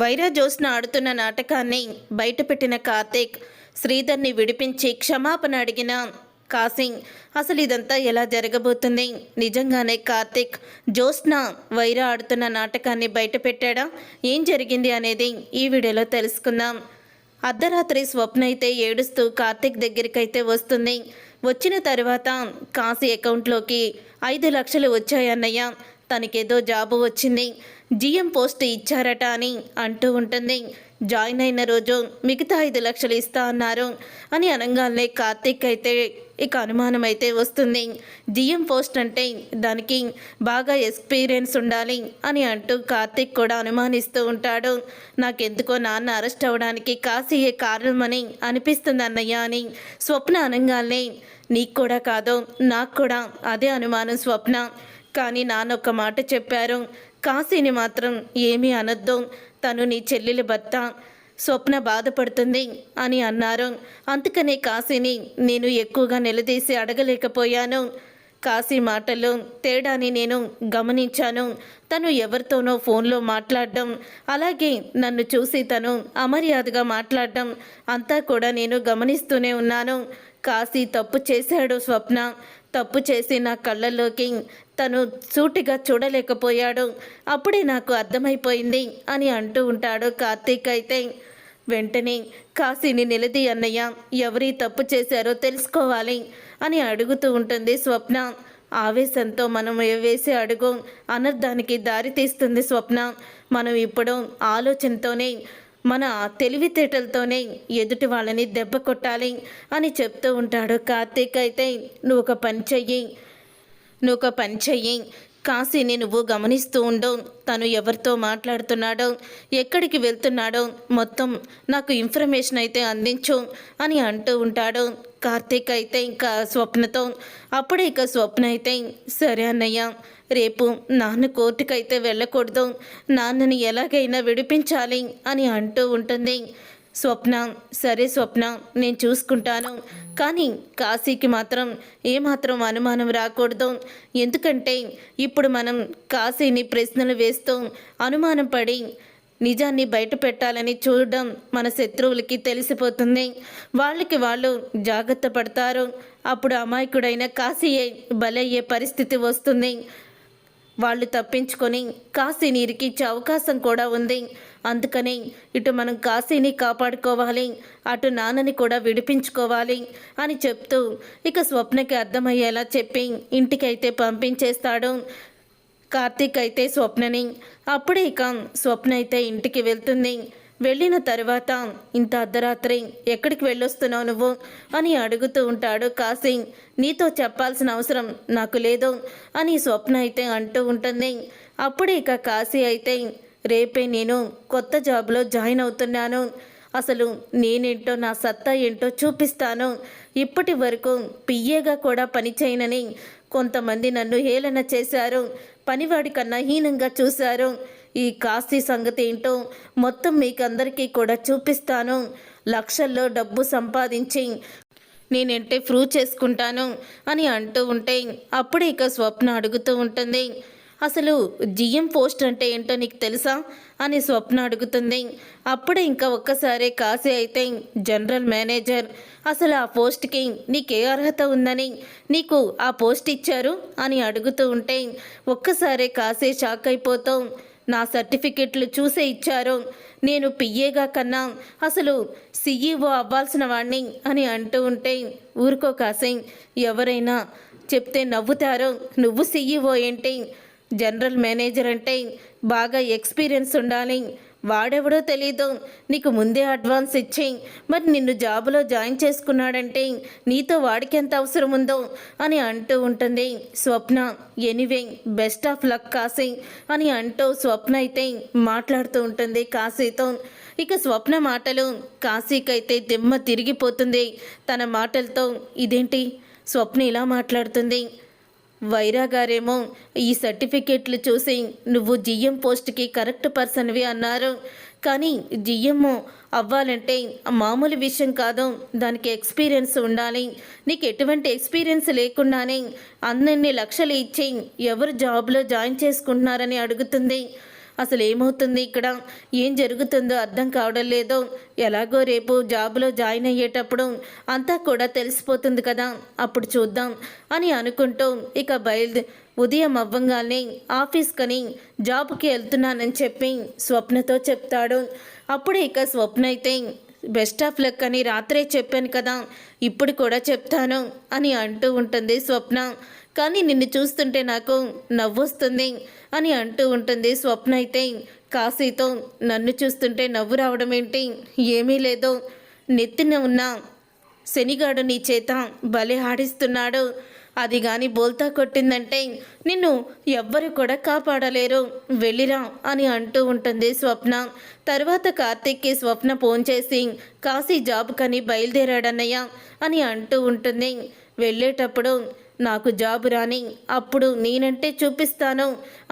వైరా జోస్న ఆడుతున్న నాటకాన్ని బయటపెట్టిన కార్తీక్ శ్రీధర్ని విడిపించి క్షమాపణ అడిగిన కాసింగ్ అసలు ఇదంతా ఎలా జరగబోతుంది? నిజంగానే కార్తీక్ జోస్న వైరా ఆడుతున్న నాటకాన్ని బయటపెట్టాడా? ఏం జరిగింది అనేది ఈ వీడియోలో తెలుసుకుందాం. అర్ధరాత్రి స్వప్న అయితే ఏడుస్తూ కార్తీక్ దగ్గరికైతే వస్తుంది. వచ్చిన తర్వాత కాశీ అకౌంట్లోకి ఐదు లక్షలు వచ్చాయన్నయ్య. తనకేదో జాబు వచ్చింది. జిఎం పోస్ట్ ఇచ్చారట అని అంటూ ఉంటుంది. జాయిన్ అయిన రోజు మిగతా ఐదు లక్షలు ఇస్తా అన్నారు అని అనగానే కార్తీక్ అయితే ఇక అనుమానం అయితే వస్తుంది. జిఎం పోస్ట్ అంటే దానికి బాగా ఎక్స్పీరియన్స్ ఉండాలి అని అంటూ కార్తీక్ కూడా అనుమానిస్తూ ఉంటాడు. నాకెందుకో నాన్న అరెస్ట్ అవ్వడానికి కాశీయే కారణమని అనిపిస్తుంది అన్నయ్య అని స్వప్న అనగానే నీకు కూడా కాదు నాకు కూడా అదే అనుమానం స్వప్న. కానీ నానొక్క మాట చెప్పారు. కాశీని మాత్రం ఏమీ అనొద్దు. తను నీ చెల్లెలి భర్త. స్వప్న బాధపడుతుంది అని అన్నారు. అందుకనే కాశీని నేను ఎక్కువగా నిలదీసి అడగలేకపోయాను. కాశీ మాటలు తేడాని నేను గమనించాను. తను ఎవరితోనో ఫోన్లో మాట్లాడడం అలాగే నన్ను చూసి తను అమర్యాదగా మాట్లాడడం అంతా కూడా నేను గమనిస్తూనే ఉన్నాను. కాశీ తప్పు చేశాడు స్వప్న. తప్పు చేసి నా కళ్ళల్లోకి తను సూటిగా చూడలేకపోయాడు. అప్పుడే నాకు అర్థమైపోయింది అని అంటూ ఉంటాడు కార్తీక్ అయితే. వెంటనే కాశీని నిలది అన్నయ్య ఎవరి తప్పు చేశారో తెలుసుకోవాలి అని అడుగుతూ ఉంటుంది స్వప్న. ఆవేశంతో మనం వేసే అడుగు అనర్థానికి దారి తీస్తుంది స్వప్న. మనం ఇప్పుడు ఆలోచనతోనే మన తెలివితేటలతోనే ఎదుటి వాళ్ళని దెబ్బ కొట్టాలి అని చెప్తూ ఉంటాడు కార్తీక్ అయితే. నువ్వు ఒక పని చెయ్యి నువ్వు ఒక పని చెయ్యి. కాశీని నువ్వు గమనిస్తూ ఉండు. తను ఎవరితో మాట్లాడుతున్నాడో ఎక్కడికి వెళ్తున్నాడో మొత్తం నాకు ఇన్ఫర్మేషన్ అయితే అందించు అని అంటూ ఉంటాడు. కార్తీక్ అయితే ఇంకా స్వప్నతో అప్పుడే ఇక స్వప్న అయితే సరే అన్నయ్య రేపు నాన్న కోర్టుకైతే వెళ్ళకూడదు. నాన్నని ఎలాగైనా విడిపించాలి అని అంటూ ఉంటుంది. స్వప్న. సరే స్వప్న నేను చూసుకుంటాను. కానీ కాశీకి మాత్రం ఏమాత్రం అనుమానం రాకూడదు. ఎందుకంటే ఇప్పుడు మనం కాశీని ప్రశ్నలు వేస్తూ అనుమానం పడి నిజాన్ని బయట పెట్టాలని చూడడం మన శత్రువులకి తెలిసిపోతుంది. వాళ్ళకి వాళ్ళు జాగ్రత్త పడతారు. అప్పుడు అమాయకుడైన కాశీయే బలయ్యే పరిస్థితి వస్తుంది. వాళ్ళు తప్పించుకొని కాశీని ఇరికించే అవకాశం కూడా ఉంది. అందుకని ఇటు మనం కాశీని కాపాడుకోవాలి అటు నాన్నని కూడా విడిపించుకోవాలి అని చెప్తూ ఇక స్వప్నకి అర్థమయ్యేలా చెప్పి ఇంటికైతే పంపించేస్తాడు. కార్తీక్ అయితే స్వప్నని. అప్పుడే ఇక స్వప్న అయితే ఇంటికి వెళ్తుంది. వెళ్ళిన తర్వాత ఇంత అర్ధరాత్రి ఎక్కడికి వెళ్ళొస్తున్నావు నువ్వు? అని అడుగుతూ ఉంటాడు కాసింగ్ నీతో చెప్పాల్సిన అవసరం నాకు లేదు అని స్వప్న అయితే అంటూ ఉంటుంది. అప్పుడే ఇక కాశీ అయితే రేపే నేను కొత్త జాబ్లో జాయిన్ అవుతున్నాను. అసలు నేనేంటో నా సత్తా ఏంటో చూపిస్తాను. ఇప్పటి వరకు పియ్యేగా కూడా పనిచేయనని కొంతమంది నన్ను హేళన చేశారు. పనివాడి కన్నా హీనంగా చూశారు. ఈ కాశీ సంగతి ఏంటో మొత్తం మీకందరికీ కూడా చూపిస్తాను. లక్షల్లో డబ్బు సంపాదించి నేనంటే ప్రూవ్ చేసుకుంటాను అని అంటూ ఉంటే అప్పుడే ఇక స్వప్న అడుగుతూ ఉంటుంది. అసలు జిఎం పోస్ట్ అంటే ఏంటో నీకు తెలుసా? అని స్వప్న అడుగుతుంది. అప్పుడే ఇంకా ఒక్కసారి కాశీ అయితే జనరల్ మేనేజర్ అసలు ఆ పోస్ట్కి నీకే అర్హత ఉందని నీకు ఆ పోస్ట్ ఇచ్చారు? అని అడుగుతూ ఉంటే ఒక్కసారి కాశీ షాక్ అయిపోతాం. నా సర్టిఫికెట్లు చూసే ఇచ్చారు. నేను పిఏగా కన్నా అసలు సిఈఓ అవ్వాల్సిన వాణ్ణి అని అంటూ ఉంటే ఊరుకో కాసే ఎవరైనా చెప్తే నవ్వుతారు. నువ్వు సిఈఓ ఏంటి? జనరల్ మేనేజర్ అంటే బాగా ఎక్స్పీరియన్స్ ఉండాలి. వాడెవడో తెలీదు. నీకు ముందే అడ్వాన్స్ ఇచ్చేయి. మరి నిన్ను జాబులో జాయిన్ చేసుకున్నాడంటే నీతో వాడికి ఎంత అవసరం ఉందో అని అంటూ ఉంటుంది. Swapna anyway best of luck Kashi అని అంటూ స్వప్న అయితే మాట్లాడుతూ ఉంటుంది కాశీతో. ఇక స్వప్న మాటలు కాశీకైతే దిమ్మ తిరిగిపోతుంది. తన మాటలతో ఇదేంటి? స్వప్న ఇలా మాట్లాడుతుంది. వైరా గారేమో ఈ సర్టిఫికెట్లు చూసి నువ్వు జిఎం పోస్ట్కి కరెక్ట్ పర్సన్వి అన్నారు. కానీ జిఎం అవ్వాలంటే మామూలు విషయం కాదు. దానికి ఎక్స్పీరియన్స్ ఉండాలి. నీకు ఎటువంటి ఎక్స్పీరియన్స్ లేకుండానే అన్నన్ని లక్షలు ఇచ్చి ఎవరు జాబ్లో జాయిన్ చేసుకుంటున్నారని అడుగుతుంది. అసలు ఏమవుతుంది ఇక్కడ? ఏం జరుగుతుందో అర్థం కావడం లేదు. ఎలాగో రేపు జాబ్లో జాయిన్ అయ్యేటప్పుడు అంతా కూడా తెలిసిపోతుంది కదా అప్పుడు చూద్దాం అని అనుకుంటూ ఇక బయలుదే ఉదయం అవ్వంగానే ఆఫీస్కని జాబ్కి వెళ్తున్నానని చెప్పి స్వప్నతో చెప్తాడు. అప్పుడు ఇక స్వప్న అయితే బెస్ట్ ఆఫ్ లక్ అని రాత్రే చెప్పాను కదా ఇప్పుడు కూడా చెప్తాను అని అంటూ ఉంటుంది స్వప్న. కానీ నిన్ను చూస్తుంటే నాకు నవ్వొస్తుంది అని అంటూ ఉంటుంది స్వప్న అయితే. కాశీతో నన్ను చూస్తుంటే నవ్వు రావడం ఏంటి? ఏమీ లేదు. నెత్తిన ఉన్న శనిగాడు నీ చేత భలే ఆడిస్తున్నాడు. అది గాని బోల్తా కొట్టిందంటే నిన్ను ఎవ్వరు కూడా కాపాడలేరు. వెళ్ళిరా అని అంటూ ఉంటుంది స్వప్న. తర్వాత కార్తీక్కి స్వప్న ఫోన్ చేసి కాశీ జాబ్ కని బయలుదేరాడన్నయ్య అని అంటూ ఉంటుంది. వెళ్ళేటప్పుడు నాకు జాబు రాని అప్పుడు నేనంటే చూపిస్తాను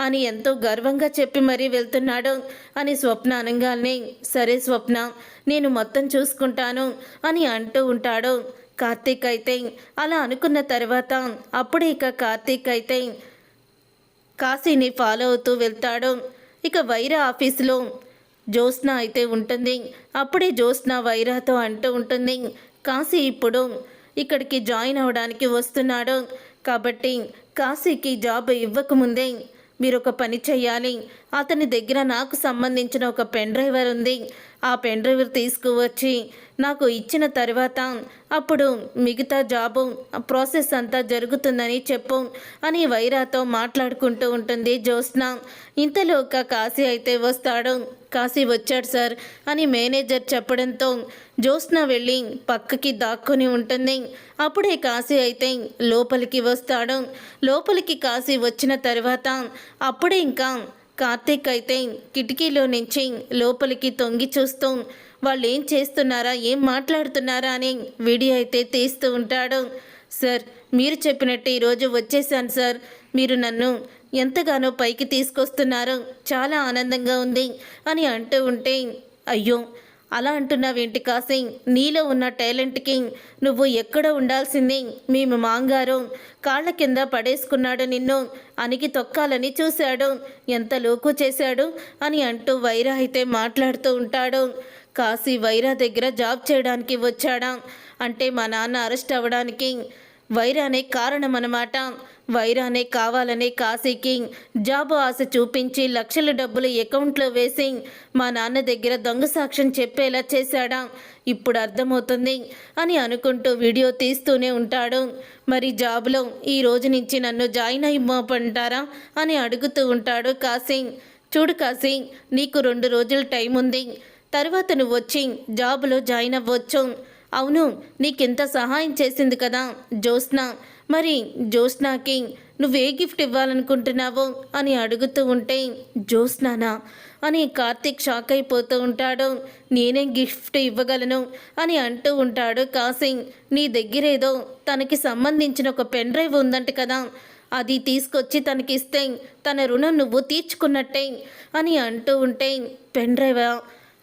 అని ఎంతో గర్వంగా చెప్పి మరీ వెళ్తున్నాడు అని స్వప్న అనగానే సరే స్వప్న నేను మొత్తం చూసుకుంటాను అని అంటూ ఉంటాడు. కార్తీక్ అయితే అలా అనుకున్న తర్వాత అప్పుడే ఇక కార్తీక్ అయితే కాశీని ఫాలో అవుతూ వెళ్తాడు. ఇక వైరా ఆఫీసులో జ్యోత్స్న అయితే ఉంటుంది. అప్పుడే జ్యోత్స్న వైరాతో అంటూ ఉంటుంది కాశీ ఇప్పుడు ఇక్కడికి జాయిన్ అవ్వడానికి వస్తున్నాడు. కాబట్టి కాశీకి జాబ్ ఇవ్వకముందే మీరు ఒక పని చేయాలి అతని దగ్గర నాకు సంబంధించిన ఒక పెన్ డ్రైవర్ ఉంది. ఆ పెన్ డ్రైవర్ తీసుకువచ్చి నాకు ఇచ్చిన తర్వాత అప్పుడు మిగతా జాబు ప్రాసెస్ అంతా జరుగుతుందని చెప్పు అని వైరాతో మాట్లాడుకుంటూ ఉంటుంది జ్యోత్స్న. ఇంతలో ఒక కాశీ అయితే వస్తాడు. కాశీ వచ్చాడు సార్ అని మేనేజర్ చెప్పడంతో జ్యోత్స్న వెళ్ళి పక్కకి దాక్కుని ఉంటుంది. అప్పుడే కాశీ అయితే లోపలికి వస్తాడు. లోపలికి కాశీ వచ్చిన తర్వాత అప్పుడే ఇంకా కార్తీక్ అయితే కిటికీలో నుంచి లోపలికి తొంగి చూస్తూ వాళ్ళు ఏం చేస్తున్నారా ఏం మాట్లాడుతున్నారా అని వీడియో అయితే తీస్తూ ఉంటాడు. సార్ మీరు చెప్పినట్టు ఈరోజు వచ్చేసాను సార్. మీరు నన్ను ఎంతగానో పైకి తీసుకొస్తున్నారు చాలా ఆనందంగా ఉంది అని అంటూ ఉంటే అయ్యో అలా అంటున్నావేంటి కాసింగ్ నీలో ఉన్న టాలెంట్కి నువ్వు ఎక్కడ ఉండాల్సింది మేము మాంగారు. కాళ్ళ కింద పడేసుకున్నాడు నిన్ను. అనికి తొక్కాలని చూశాడు. ఎంత లోకు చేశాడు అని అంటూ వైరా అయితే మాట్లాడుతూ ఉంటాడు. కాశీ వైరా దగ్గర జాబ్ చేయడానికి వచ్చాడా? అంటే మా నాన్న అరెస్ట్ అవ్వడానికి వైరానే కారణమన్నమాట. వైరానే కావాలనే కాశీకి జాబు ఆశ చూపించి లక్షల డబ్బులు అకౌంట్లో వేసి మా నాన్న దగ్గర దొంగ సాక్ష్యం చెప్పేలా చేశాడా? ఇప్పుడు అర్థమవుతుంది అని అనుకుంటూ వీడియో తీస్తూనే ఉంటాడు. మరి జాబ్లో ఈ రోజు నుంచి నన్ను జాయిన్ అయ్యమంటారా అని అడుగుతూ ఉంటాడు కాశీ. చూడు కాశీ నీకు రెండు రోజులు టైం ఉంది తర్వాత నువ్వు వచ్చి జాబులో జాయిన్ అవ్వచ్చు. అవును నీకెంత సహాయం చేసింది కదా జ్యోత్స్న. మరి జ్యోత్స్నాకి నువ్వే గిఫ్ట్ ఇవ్వాలనుకుంటున్నావో అని అడుగుతూ ఉంటే జ్యోత్స్నానా అని కార్తీక్ షాక్ అయిపోతూ ఉంటాడు. నేనేం గిఫ్ట్ ఇవ్వగలను అని అంటూ ఉంటాడు కాసింగ్ నీ దగ్గరేదో తనకి సంబంధించిన ఒక పెన్ డ్రైవ్ ఉందంట కదా అది తీసుకొచ్చి తనకిస్తే తన రుణం నువ్వు తీర్చుకున్నట్టే అని అంటూ ఉంటే పెన్ డ్రైవా?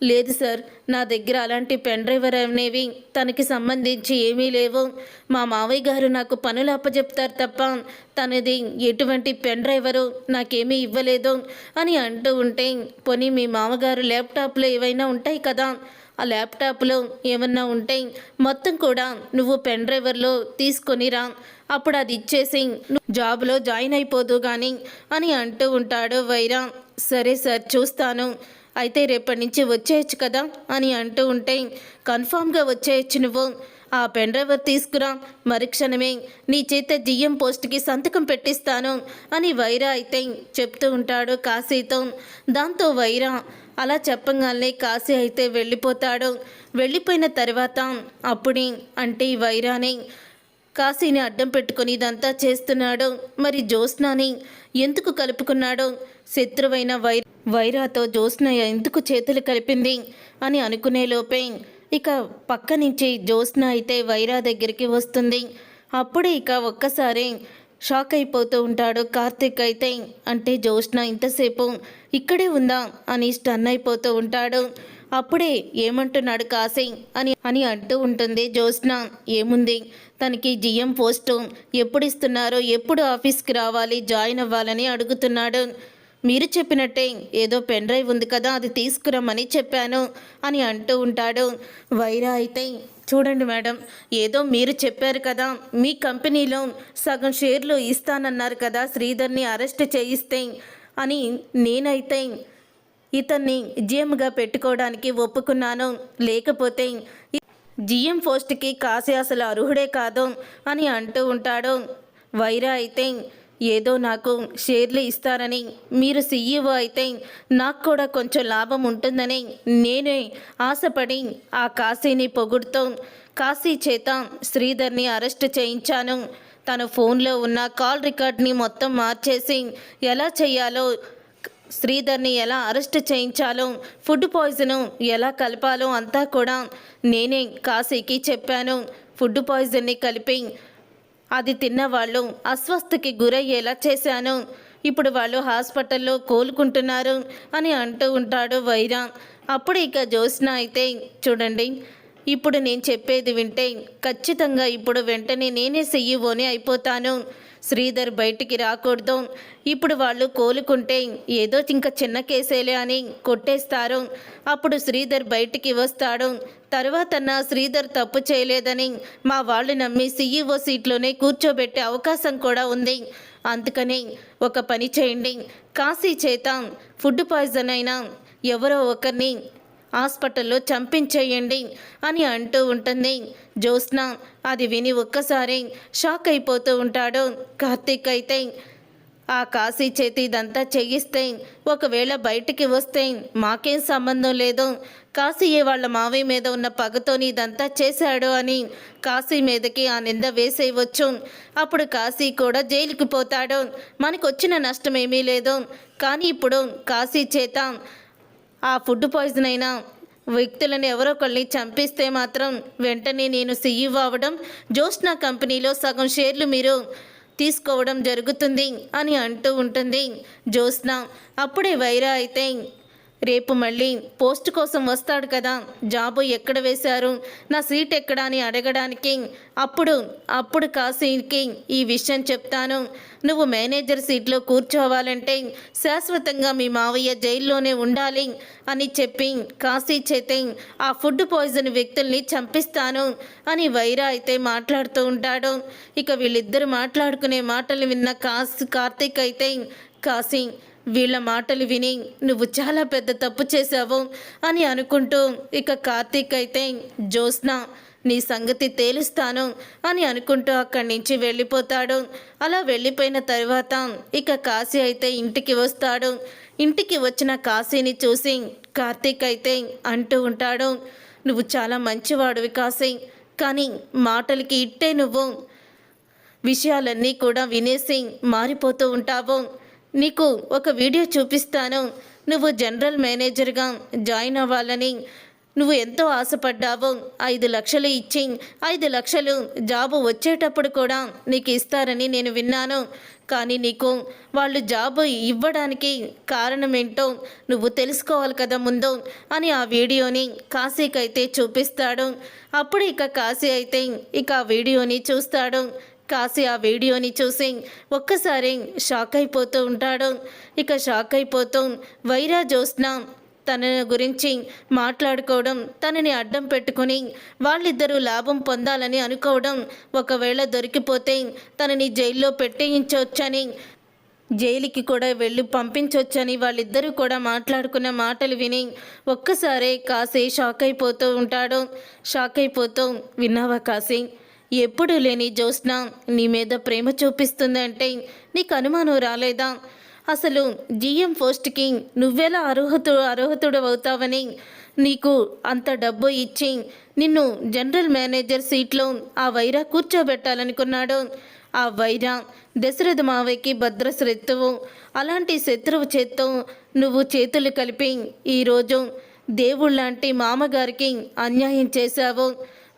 లేదు సార్ నా దగ్గర అలాంటి పెన్ డ్రైవర్ అనేవి తనకి సంబంధించి ఏమీ లేవు. మా మావయ్య గారు నాకు పనులు అప్పచెప్తారు తప్ప తనది ఎటువంటి పెన్ డ్రైవరు నాకేమీ ఇవ్వలేదు అని అంటూ ఉంటే పోనీ మీ మామగారు ల్యాప్టాప్లో ఏవైనా ఉంటాయి కదా? ఆ ల్యాప్టాప్లో ఏమన్నా ఉంటే మొత్తం కూడా నువ్వు పెన్ డ్రైవర్లో తీసుకొని రా. అప్పుడు అది ఇచ్చేసి నువ్వు జాబ్లో జాయిన్ అయిపోదు కానీ అని అంటూ ఉంటాడు వైరా. సరే సార్ చూస్తాను. అయితే రేపటి నుంచి వచ్చేయచ్చు కదా అని అంటూ ఉంటే కన్ఫామ్గా వచ్చేయచ్చు నువ్వు. ఆ పెన్ డ్రైవర్ తీసుకురా. మరుక్షణమే నీ చేత జిఎం పోస్ట్కి సంతకం పెట్టిస్తాను అని వైరా అయితే చెప్తూ ఉంటాడు కాశీతో. దాంతో వైరా అలా చెప్పగానే కాశీ అయితే వెళ్ళిపోతాడు. వెళ్ళిపోయిన తర్వాత అప్పుడే అంటే వైరాని కాశీని అడ్డం పెట్టుకొని ఇదంతా చేస్తున్నాడు. మరి జ్యోత్స్నాని ఎందుకు కలుపుకున్నాడు? శత్రువైన వైరా వైరాతో జ్యోత్స్న ఎందుకు చేతులు కలిపింది అని అనుకునే లోపే ఇక పక్క నుంచి జ్యోత్స్న అయితే వైరా దగ్గరికి వస్తుంది. అప్పుడే ఇక ఒక్కసారి షాక్ అయిపోతూ ఉంటాడు కార్తీక్ అయితే. అంటే జ్యోత్స్న ఇంతసేపు ఇక్కడే ఉందా అని స్టన్ అయిపోతూ ఉంటాడు. అప్పుడే ఏమంటున్నాడు కాశీ అని అని అంటూ ఉంటుంది జ్యోత్స్న. ఏముంది? తనకి జిఎం పోస్టు ఎప్పుడు ఇస్తున్నారో ఎప్పుడు ఆఫీస్కి రావాలి జాయిన్ అవ్వాలని అడుగుతున్నాడు. మీరు చెప్పినట్టే ఏదో పెన్ డ్రైవ్ ఉంది కదా అది తీసుకురమ్మని చెప్పాను అని అంటూ ఉంటాడు. వైరా అయితే చూడండి మేడం ఏదో మీరు చెప్పారు కదా మీ కంపెనీలో సగం షేర్లు ఇస్తానన్నారు కదా శ్రీధర్ని అరెస్ట్ చేయిస్తే అని నేనైతే ఇతన్ని జిఎంగా పెట్టుకోవడానికి ఒప్పుకున్నాను. లేకపోతే జిఎం పోస్ట్కి కాసే అసలు అర్హుడే కాదు అని అంటూ ఉంటాడు. వైరా అయితే ఏదో నాకు షేర్లు ఇస్తారని మీరు సీఈఓ అయితే నాకు కూడా కొంచెం లాభం ఉంటుందని నేనే ఆశపడి ఆ కాశీని పొగుడుతూ కాశీ చేత శ్రీధర్ని అరెస్ట్ చేయించాను. తన ఫోన్లో ఉన్న కాల్ రికార్డ్ని మొత్తం మార్చేసి ఎలా చేయాలో శ్రీధర్ని ఎలా అరెస్ట్ చేయించాలో ఫుడ్ పాయిజను ఎలా కలపాలో అంతా కూడా నేనే కాశీకి చెప్పాను. ఫుడ్ పాయిజన్ని కలిపి అది తిన్నవాళ్ళు అస్వస్థకి గురయ్యేలా చేశాను. ఇప్పుడు వాళ్ళు హాస్పిటల్లో కోలుకుంటున్నారు అని అంటూ ఉంటాడు వైరా. అప్పుడు ఇక జ్యోత్స్న అయితే చూడండి ఇప్పుడు నేను చెప్పేది వింటే ఖచ్చితంగా ఇప్పుడు వెంటనే నేనే సీఈఓని అయిపోతాను. శ్రీధర్ బయటికి రాకూడదు. ఇప్పుడు వాళ్ళు కోలుకుంటే ఏదో ఇంకా చిన్న కేసేలే అని కొట్టేస్తారు. అప్పుడు శ్రీధర్ బయటికి వస్తాడు. తర్వాత నా శ్రీధర్ తప్పు చేయలేదని మా వాళ్ళు నమ్మి సీఈఓ సీట్లోనే కూర్చోబెట్టే అవకాశం కూడా ఉంది. అందుకని ఒక పని చేయండి. కాశీ చేత ఫుడ్ పాయిజన్ అయినా ఎవరో ఒకరిని హాస్పిటల్లో చంపించేయండి అని అంటూ ఉంటుంది. జ్యోత్స్న అది విని ఒక్కసారి షాక్ అయిపోతూ ఉంటాడు. కార్తీక్ అయితే ఆ కాశీ చేతి ఇదంతా చేయిస్తే ఒకవేళ బయటికి వస్తే మాకేం సంబంధం లేదు. కాశీయే వాళ్ళ మావయ్య మీద ఉన్న పగతోని ఇదంతా చేశాడు అని కాశీ మీదకి ఆ నింద వేసేయవచ్చు. అప్పుడు కాశీ కూడా జైలుకి పోతాడు. మనకు వచ్చిన నష్టం ఏమీ లేదు. కానీ ఇప్పుడు కాశీ చేత ఆ ఫుడ్ పాయిజన్ అయిన వ్యక్తులను ఎవరో ఒకరిని చంపిస్తే మాత్రం వెంటనే నేను సీఈఓ అవ్వడం జోష్నా కంపెనీలో సగం షేర్లు మీరు తీసుకోవడం జరుగుతుంది అని అంటూ ఉంటుంది జోస్నా అప్పుడే వైరా అయితే రేపు మళ్ళీ పోస్ట్ కోసం వస్తాడు కదా. జాబు ఎక్కడ వేశారు? నా సీట్ ఎక్కడ అని అడగడానికి. అప్పుడు అప్పుడు కాశీకి ఈ విషయం చెప్తాను. నువ్వు మేనేజర్ సీట్లో కూర్చోవాలంటే శాశ్వతంగా మీ మావయ్య జైల్లోనే ఉండాలి అని చెప్పి కాశీ చేతే ఆ ఫుడ్ పాయిజన్ వ్యక్తుల్ని చంపిస్తాను అని వైరా అయితే మాట్లాడుతూ ఉంటాడు. ఇక వీళ్ళిద్దరు మాట్లాడుకునే మాటలు విన్న కాశీ కార్తీక్ అయితే కాశీ వీళ్ళ మాటలు విని నువ్వు చాలా పెద్ద తప్పు చేశావు అని అనుకుంటూ ఇక కార్తీక్ అయితే జ్యోత్స్న నీ సంగతి తేలుస్తాను అని అనుకుంటూ అక్కడి నుంచి వెళ్ళిపోతాడు. అలా వెళ్ళిపోయిన తర్వాత ఇక కాశీ అయితే ఇంటికి వస్తాడు. ఇంటికి వచ్చిన కాశీని చూసి కార్తీక్ అయితే అంటూ ఉంటాడు నువ్వు చాలా మంచివాడివి కాశీ కానీ మాటలకి ఇట్టే నువ్వు. విషయాలన్నీ కూడా వినేసి మారిపోతూ ఉంటావు. నీకు ఒక వీడియో చూపిస్తాను. నువ్వు జనరల్ మేనేజర్గా జాయిన్ అవ్వాలని నువ్వు ఎంతో ఆశపడ్డావు. ఐదు లక్షలు ఇచ్చి ఐదు లక్షలు జాబు వచ్చేటప్పుడు కూడా నీకు ఇస్తారని నేను విన్నాను. కానీ నీకు వాళ్ళు జాబు ఇవ్వడానికి కారణం ఏంటో నువ్వు తెలుసుకోవాలి కదా ముందు అని ఆ వీడియోని కాశీకైతే చూపిస్తాడు. అప్పుడు ఇక కాశీ అయితే ఇక ఆ వీడియోని చూస్తాడు. కాశీ ఆ వీడియోని చూసి ఒక్కసారి షాక్ అయిపోతూ ఉంటాడు. ఇక షాక్ అయిపోతూ వైరా జ్యోత్స్న తన గురించి మాట్లాడుకోవడం తనని అడ్డం పెట్టుకుని వాళ్ళిద్దరూ లాభం పొందాలని అనుకోవడం ఒకవేళ దొరికిపోతే తనని జైల్లో పెట్టేయించవచ్చని జైలుకి కూడా వెళ్ళి పంపించవచ్చని వాళ్ళిద్దరూ కూడా మాట్లాడుకున్న మాటలు విని ఒక్కసారే కాశీ షాక్ అయిపోతూ ఉంటాడు. షాక్ అయిపోతూ విన్నావా కాశీ? ఎప్పుడు లేని జ్యోత్స్న నీ మీద ప్రేమ చూపిస్తుందంటే నీకు అనుమానం రాలేదా? అసలు జిఎం పోస్ట్కి నువ్వెలా అర్హతు అర్హతుడు అవుతావని నీకు అంత డబ్బు ఇచ్చి నిన్ను జనరల్ మేనేజర్ సీట్లో ఆ వైరా కూర్చోబెట్టాలనుకున్నాడు. ఆ వైరా దశరథ మావయ్యకి భద్ర శత్రువు అలాంటి శత్రువు చేత్తో నువ్వు చేతులు కలిపి ఈరోజు దేవుళ్ళంటి మామగారికి అన్యాయం చేశావు.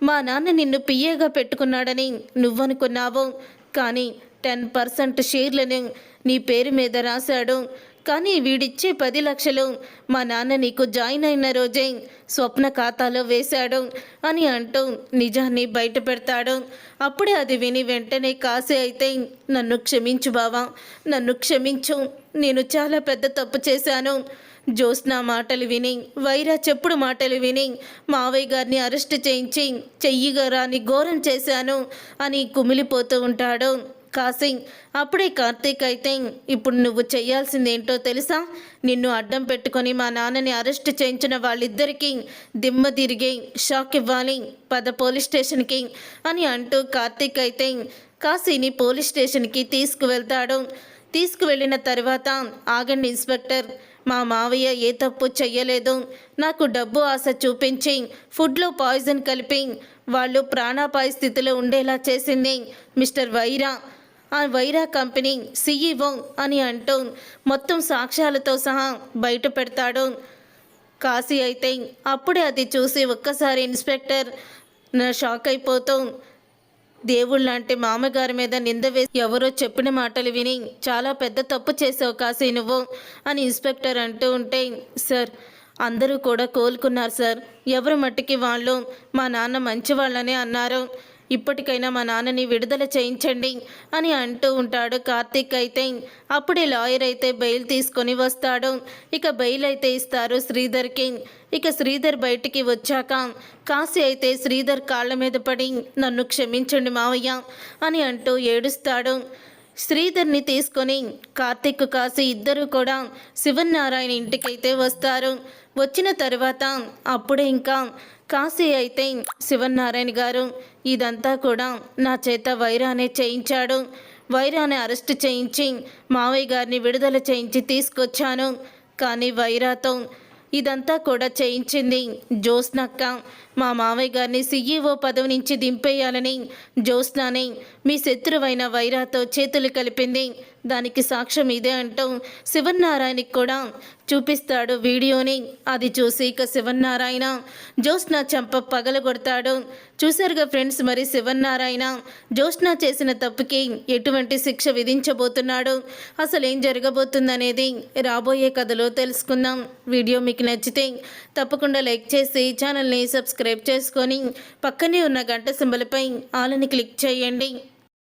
మా నాన్న నిన్ను పిఏగా పెట్టుకున్నాడని నువ్వనుకున్నావు. కానీ టెన్ పర్సెంట్ షేర్లను నీ పేరు మీద రాశాడు. కానీ వీడిచ్చే పది లక్షలు మా నాన్న నీకు జాయిన్ అయిన రోజే స్వప్న ఖాతాలో వేశాడు అని అంటూ నిజాన్ని బయట పెడతాడు. అప్పుడే అది విని వెంటనే కాసే అయితే నన్ను క్షమించు బావా నన్ను క్షమించు. నేను చాలా పెద్ద తప్పు చేశాను. జ్యోత్స్న మాటలు విని వైరా చెప్పుడు మాటలు విని మావయ్య గారిని అరెస్ట్ చేయించి చెయ్యిగా రాని ఘోరం చేశాను అని కుమిలిపోతూ ఉంటాడు. కాసింగ్ అప్పుడే కార్తీక్ అయితే ఇప్పుడు నువ్వు చేయాల్సింది ఏంటో తెలుసా? నిన్ను అడ్డం పెట్టుకొని మా నాన్నని అరెస్ట్ చేయించిన వాళ్ళిద్దరికీ దిమ్మ తిరిగి షాక్ ఇవ్వాలి పద పోలీస్ స్టేషన్కి అని అంటూ కార్తీక్ అయితే కాశీని పోలీస్ స్టేషన్కి తీసుకువెళ్తాడు. తీసుకువెళ్ళిన తర్వాత ఆగండి ఇన్స్పెక్టర్ మా మావయ్య ఏ తప్పు చెయ్యలేదు నాకు డబ్బు ఆశ చూపించి ఫుడ్లో పాయిజన్ కలిపి వాళ్ళు ప్రాణాపాయ స్థితిలో ఉండేలా చేసింది మిస్టర్ వైరా. ఆ వైరా కంపెనీ సీఈఓ అని అంటూ మొత్తం సాక్ష్యాలతో సహా బయట పెడతాడు. కాశీ అయితే అప్పుడే అది చూసి ఒక్కసారి ఇన్స్పెక్టర్ నా షాక్ అయిపోతూ దేవుళ్ళ లాంటి మామగారి మీద నింద వేసి ఎవరో చెప్పిన మాటలు విని చాలా పెద్ద తప్పు చేసావు కాశీ నువ్వు అని ఇన్స్పెక్టర్ అంటూ ఉంటే సార్ అందరూ కూడా కోలుకున్నారు సార్. ఎవరు మట్టికి వాళ్ళు? మా నాన్న మంచివాళ్ళని అన్నారు. ఇప్పటికైనా మా నాన్నని విడుదల చేయించండి అని అంటూ ఉంటాడు కార్తీక్ అయితే. అప్పుడే లాయర్ అయితే బెయిల్ తీసుకొని వస్తాడు. ఇక బెయిల్ అయితే ఇస్తారు శ్రీధర్కి. ఇక శ్రీధర్ బయటికి వచ్చాక కాశీ అయితే శ్రీధర్ కాళ్ళ మీద పడి నన్ను క్షమించండి మావయ్య అని అంటూ ఏడుస్తాడు. శ్రీధర్ని తీసుకొని కార్తిక్ కాశీ ఇద్దరు కూడా శివన్నారాయణ ఇంటికైతే వస్తారు. వచ్చిన తర్వాత అప్పుడే ఇంకా కాశీ అయితే శివనారాయణ గారు ఇదంతా కూడా నా చేత వైరానే చేయించాడు. వైరాని అరెస్ట్ చేయించి మావయ్య గారిని విడుదల చేయించి తీసుకొచ్చాను. కానీ వైరాతో ఇదంతా కూడా చేయించింది జ్యోత్స్నక్క. మా మావయ్య గారిని సీఈఓ పదవి నుంచి దింపేయాలని జ్యోత్స్నాని మీ శత్రువైన వైరాతో చేతులు కలిపింది. దానికి సాక్ష్యం ఇదే అంటూ శివన్నారాయణకి కూడా చూపిస్తాడు వీడియోని. అది చూసి ఇక శివన్నారాయణ జ్యోత్స్న చెంప పగలగొడతాడు. చూశారుగా ఫ్రెండ్స్ మరి శివన్నారాయణ జ్యోత్స్న చేసిన తప్పుకి ఎటువంటి శిక్ష విధించబోతున్నాడు? అసలు ఏం జరగబోతుందనేది రాబోయే కథలో తెలుసుకుందాం. వీడియో మీకు నచ్చితే తప్పకుండా లైక్ చేసి ఛానల్ని సబ్స్క్రైబ్ చేసుకొని పక్కనే ఉన్న గంట సింబల్పై ఆలని క్లిక్ చేయండి.